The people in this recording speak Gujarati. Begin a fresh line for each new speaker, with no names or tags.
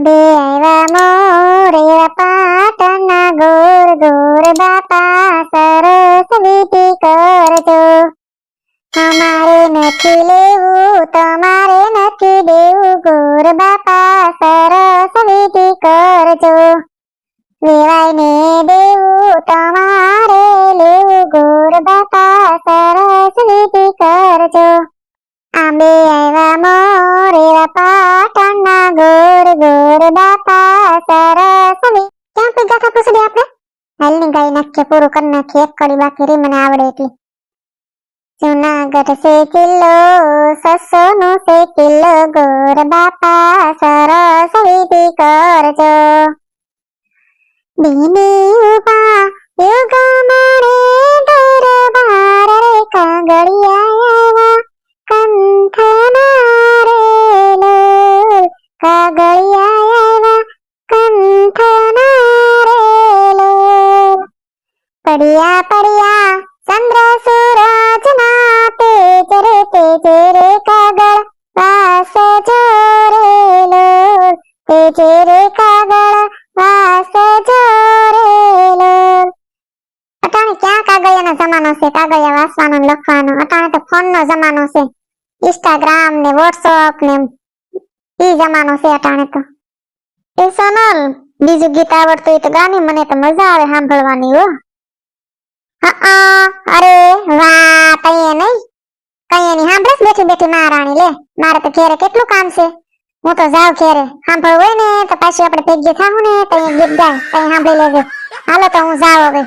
આંબે આવ્યા મોરે પાટણના ગોર ગોર સરસ વીટી કરજો અમારે નથી લેવું તમારે નથી દેવું ગોર સરસ વીટી કરજો વેવાય ને દેવું તમારે લેવું ગોર સરસ વીટી કરજો આંબે આવ્યા મોરે સરસ વી- ક્યાં પૂજા હતા પૂછડી આપણે હાલની ગાઈ નાખીએ પૂરું કરી નાખીએ એક કડી બાકી રહી મને આવડે એટલી જુનાગઢ સે કિલ્લો સસો નો સે કિલ્લો ગોર બાપા સરસ વિધિ કરજો બીની ઊભા યોગા મારે પડ્યા પડિયા ચંદ્ર સૂરજ ના તેજ રે તેજ રે કાગળ વાસ જોરે લોલ તેજ રે કાગળ વાસ જોરે લોલ અટાણે ક્યાં કાગળિયાનો જમાનો છે કાગળિયા વાંચવાનો ને લખવાનો અટાણે તો ફોનનો જમાનો છે ઇન્સ્ટાગ્રામ ને વોટ્સઅપ ને ઈ જમાનો છે અટાણે તો એ સોનલ બીજું ગીત આવડતું હોય તો ગાની મને તો મજા આવે સાંભળવાની હો અરે વાહ તઈએ નહીં. કઈ એની સાંભળે બેઠી બેઠી મહારાણી લે, મારે તો ઘેરે કેટલું કામ છે. હું તો જાઉં ઘેરે, સાંભળવું હોય ને, તો પાછી આપણે ભેગી થાવું ને તો અહીંયા ગીત ગાય, તઈ સાંભળી લેજો. હાલો તો હું જાઉં હવે.